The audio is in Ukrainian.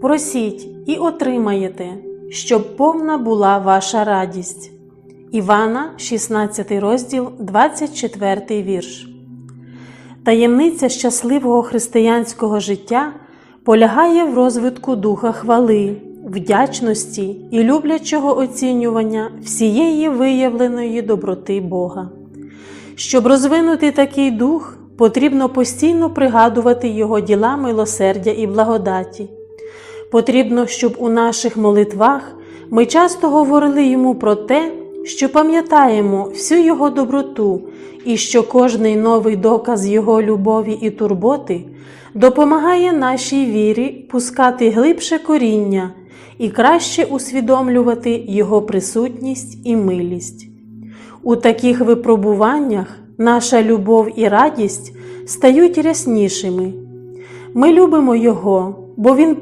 просіть і отримаєте, щоб повна була ваша радість. Івана, 16 розділ, 24 вірш. Таємниця щасливого християнського життя полягає в розвитку духа хвали, вдячності і люблячого оцінювання всієї виявленої доброти Бога. Щоб розвинути такий дух, потрібно постійно пригадувати Його діла милосердя і благодаті. Потрібно, щоб у наших молитвах ми часто говорили йому про те, що пам'ятаємо всю Його доброту і що кожний новий доказ Його любові і турботи допомагає нашій вірі пускати глибше коріння і краще усвідомлювати Його присутність і милість. У таких випробуваннях наша любов і радість стають ряснішими. Ми любимо Його, бо Він